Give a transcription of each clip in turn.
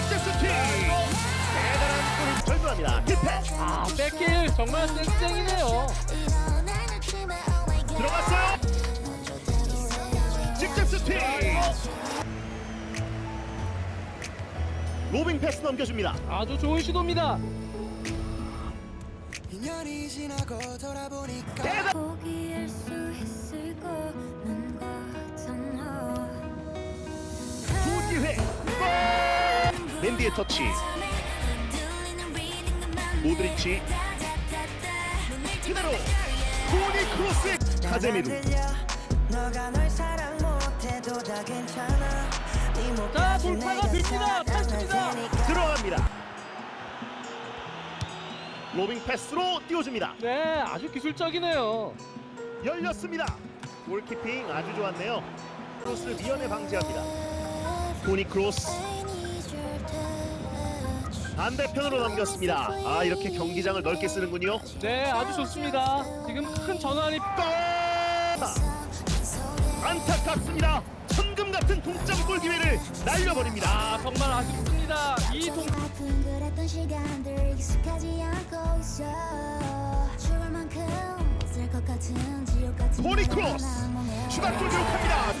직접 슈팅! 대단한 골을 절묘합니다. 힐패 아, 백힐 정말 쌩쌩이네요. 들어갔어요. 직접 슈팅! 로빙 패스 넘겨줍니다. 아주 좋은 시도입니다. 인연이 지나고 돌아보니까 대단 포기할 수 있을 거는 맨디의 터치. 모드리치. 그대로 토니 크로스의 카제미루. 자, 돌파가 됩니다. 테니까. 들어갑니다. 로빙 패스로 띄워줍니다. 네, 아주 기술적이네요. 열렸습니다. 골키핑 아주 좋았네요. 크로스를 미연에 방지합니다. 토니 크로스 반대편으로 넘겼습니다 아 이렇게 경기장을 넓게 쓰는군요 네, 아주 좋습니다. 지금 큰 전환이 골! 안타깝습니다 천금 같은 동점골 기회를 날려버립니다 아, 정말 아쉽습니다. 이동 그랬던 시간들 익숙하지 않고 있어 죽을 만큼 못살 것 같은 지옥 같은 토니 날 크로스! 추가골 기록합니다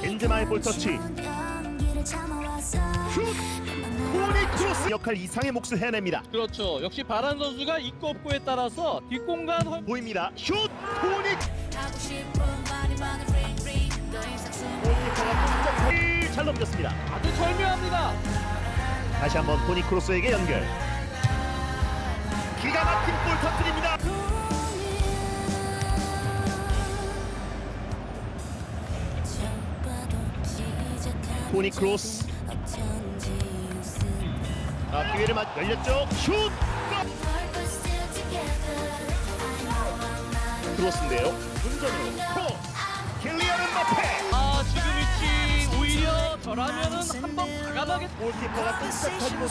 벤제마의 볼 터치. 역할 이상의 몫을 해냅니다. 그렇죠. 역시 바란 선수가 있고 없고에 따라서 뒷공간 활... 보입니다. 슛! 토니 하고 싶은 말이 많은 ring ring. 더 이상 숨 토니가 동점골 잘 넘겼습니다. 아주 절묘합니다. 다시 한번 토니 크로스에게 연결. 기가 막힌 골 터뜨립니다. 토니 크로스 아, 기회를 맞 열렸죠? 슛! 크로스인데요 크로스. 킬리안 음바페! 아, 지금 위치 오히려 저라면은 한번 과감하게 골키퍼가 터지고